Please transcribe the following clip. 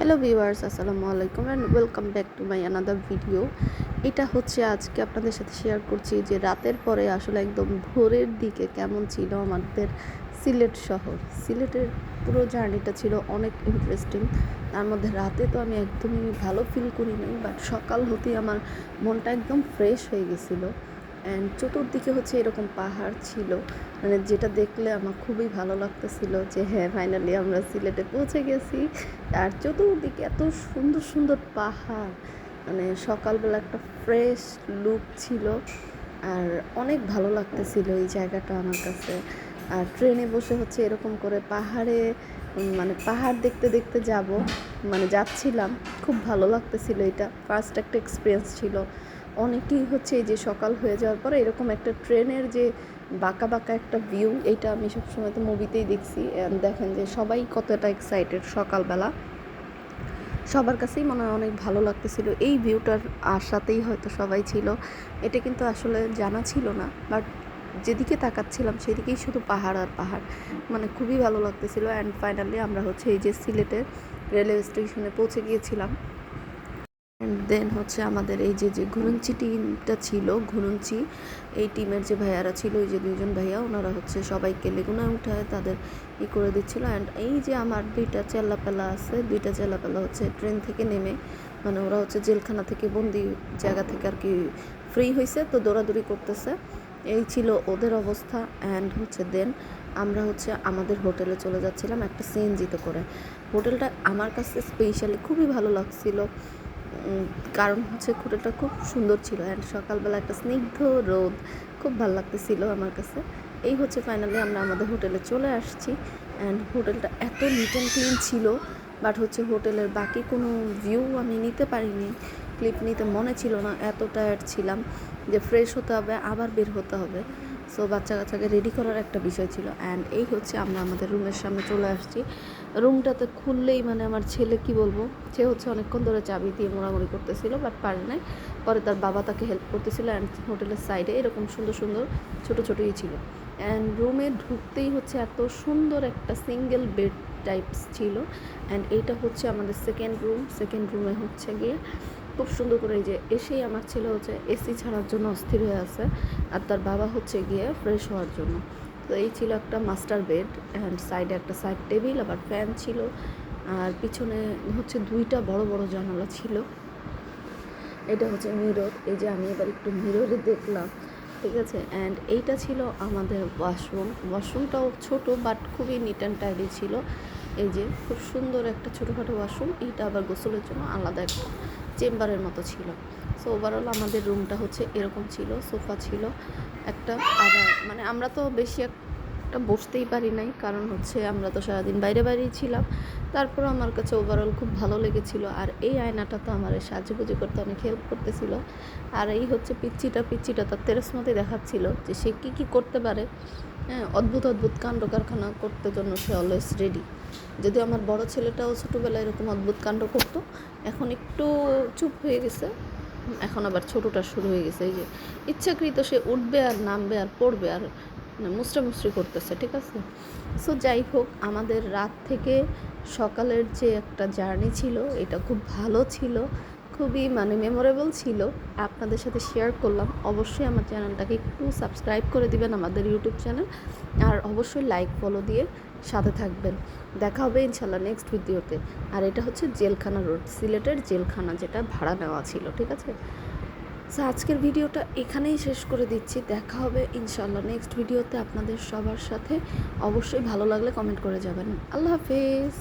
Hello viewers, আসসালামু আলাইকুম and welcome back to my another video এটা হচ্ছে আজকে আপনাদের সাথে শেয়ার করছি যে রাতের পরে আসলে একদম ভোরের দিকে কেমন ছিল আমাদের সিলেট শহর। সিলেটের পুরো জার্নিটা ছিল অনেক ইন্টারেস্টিং তার মধ্যে রাতে তো আমি একদমই ভালো ফিল করি নাই বাট সকাল হতেই আমার মনটা একদম ফ্রেশ হয়ে গেছিল। অ্যান্ড চতুর্দিকে হচ্ছে এরকম পাহাড় ছিল। মানে যেটা দেখলে আমার খুবই ভালো লাগতেছিল যে হ্যাঁ ফাইনালি আমরা সিলেটে পৌঁছে গেছি। আর চতুর্দিকে এত সুন্দর সুন্দর পাহাড়। মানে সকালবেলা একটা ফ্রেশ লুক ছিল। আর অনেক ভালো লাগতেছিল এই জায়গাটা আমার কাছে। আর ট্রেনে বসে হচ্ছে এরকম করে পাহাড়ে মানে পাহাড় দেখতে দেখতে যাব। মানে যাচ্ছিলাম। খুব ভালো লাগতেছিল এটা। ফার্স্ট একটা এক্সপিরিয়েন্স ছিল। অনেকেই হচ্ছে এই যে সকাল হয়ে যাওয়ার পরে এরকম একটা ট্রেনের যে বাঁকা বাঁকা একটা ভিউ এইটা আমি সবসময় তো মুভিতেই দেখছি। দেখেন যে সবাই কতটা এক্সাইটেড সকালবেলা। সবার কাছেই মনে হয় অনেক ভালো লাগতেছিল। এই ভিউটার আশাতেই হয়তো সবাই ছিল। এটা কিন্তু আসলে জানা ছিল না। বাট যেদিকে তাকাচ্ছিলাম সেদিকেই শুধু পাহাড় আর পাহাড়। মানে খুবই ভালো লাগতেছিল। অ্যান্ড ফাইনালি আমরা হচ্ছে এই যে সিলেটের রেলওয়ে স্টেশনে পৌঁছে গিয়েছিলাম। দেন হচ্ছে আমাদের এই যে যে ঘুরুঞ্চি টিমটা ছিল ঘুরুঞ্চি এই টিমের যে ভাইয়ারা ছিল ওই যে দুইজন ভাইয়া, ওনারা হচ্ছে সবাইকে লেগুনায় উঠায় তাদের ই করে দিচ্ছিল। অ্যান্ড এই যে আমার দুইটা চেল্লাপেলা আছে, দুইটা চেল্লাপেলা হচ্ছে ট্রেন থেকে নেমে মানে ওরা হচ্ছে জেলখানা থেকে বন্দি জায়গা থেকে আর কি ফ্রি হয়েছে তো দৌড়াদৌড়ি করতেছে। এই ছিল ওদের অবস্থা। অ্যান্ড হচ্ছে দেন আমরা হচ্ছে আমাদের হোটেলে চলে যাচ্ছিলাম একটা সিএনজিতে করে। হোটেলটা আমার কাছে স্পেশালি খুবই ভালো লাগছিল। কারণ হচ্ছে হোটেলটা খুব সুন্দর ছিল অ্যান্ড সকালবেলা একটা স্নিগ্ধ রোদ খুব ভালো লাগতেছিল আমার কাছে। এই হচ্ছে ফাইনালি আমরা আমাদের হোটেলে চলে আসছি অ্যান্ড হোটেলটা এত নিট অ্যান্ড ক্লিন ছিল বাট হচ্ছে হোটেলের বাকি কোনো ভিউ আমি নিতে পারিনি। ক্লিপ নিতে মনে ছিল না, এত টায়ার্ড ছিলাম যে ফ্রেশ হতে হবে, আবার বের হতে হবে। সো বাচ্চা কাচ্চাকে রেডি করার একটা বিষয় ছিল। অ্যান্ড এই হচ্ছে আমরা আমাদের রুমের সামনে চলে আসছি। রুমটাতে খুললেই মানে আমার ছেলে কি বলব? সে হচ্ছে অনেকক্ষণ ধরে চাবি দিয়ে মোড়ামুড়ি করতেছিল বাট পারে নাই। পরে তার বাবা তাকে হেল্প করতেছিল অ্যান্ড হোটেলের সাইডে এরকম সুন্দর সুন্দর ছোটো, ছোটোই ছিল। অ্যান্ড রুমে ঢুকতেই হচ্ছে এত সুন্দর একটা সিঙ্গেল বেড টাইপস ছিল। অ্যান্ড এইটা হচ্ছে আমাদের সেকেন্ড রুম সেকেন্ড রুমে হচ্ছে গিয়ে খুব সুন্দর করে যে এসেই আমার ছেলে হচ্ছে এসি ছাড়ার জন্য অস্থির হয়ে আছে আর তার বাবা হচ্ছে গিয়ে ফ্রেশ হওয়ার জন্য। তো এই ছিল একটা মাস্টার বেড অ্যান্ড সাইডে একটা সাইড টেবিল আবার ফ্যান ছিল। আর পিছনে হচ্ছে দুইটা বড় বড় জানালা ছিল। এটা হচ্ছে মিরর এই যে আমি এবার একটু মিররে দেখলাম, ঠিক আছে? অ্যান্ড এইটা ছিল আমাদের ওয়াশরুম ওয়াশরুমটাও ছোট বাট খুবই নিট অ্যান্ড টাইডি ছিল। এই যে খুব সুন্দর একটা ছোটোখাটো ওয়াশরুম এইটা আবার গোসলের জন্য আলাদা একটা চেম্বারের মতো ছিল। সো ওভারঅল আমাদের রুমটা হচ্ছে এরকম ছিল, সোফা ছিল, একটা আবার মানে আমরা তো বেশি একটা বসতেই পারি নাই, কারণ হচ্ছে আমরা তো সারাদিন বাইরে বাইরেই ছিলাম। তারপর আমার কাছে ওভারঅল খুব ভালো লেগেছিল, আর এই আয়নাটা তো আমার সাজুগুজু করতে অনেক হেল্প করতেছিল। আর এই হচ্ছে পিচ্চিটা পিচ্চিটা তার তেরস মতে দেখাচ্ছিল যে সে কী কী করতে পারে। অদ্ভুত অদ্ভুত কাণ্ড কারখানা করতে জন্য সে অলওয়েজ রেডি যদিও আমার বড় ছেলেটাও ছোটোবেলায় এরকম অদ্ভুত কাণ্ড করতো, এখন একটু চুপ হয়ে গেছে। এখন আবার ছোটোটা শুরু হয়ে গেছে, এই যে ইচ্ছাকৃত সে উঠবে আর নামবে আর পড়বে আর মানে মুসড়ামুসড়ি করতেছে, ঠিক আছে? সো যাই হোক, আমাদের রাত থেকে সকালের যে একটা জার্নি ছিল, এটা খুব ভালো ছিল। খুবই মানে মেমোরেবল ছিল। আপনাদের সাথে শেয়ার করলাম। অবশ্যই আমার চ্যানেলটাকে একটু সাবস্ক্রাইব করে দিবেন আমাদের ইউটিউব চ্যানেল আর অবশ্যই লাইক ফলো দিয়ে সাথে থাকবেন। দেখা হবে ইনশাল্লাহ নেক্সট ভিডিওতে আর এটা হচ্ছে জেলখানা রোড সিলেটের জেলখানা যেটা ভাড়া নেওয়া ছিল, ঠিক আছে? সো আজকের ভিডিওটা এখানেই শেষ করে দিচ্ছি। দেখা হবে ইনশাল্লাহ নেক্সট ভিডিওতে আপনাদের সবার সাথে। অবশ্যই ভালো লাগলে কমেন্ট করে যাবেন। আল্লাহ হাফেজ!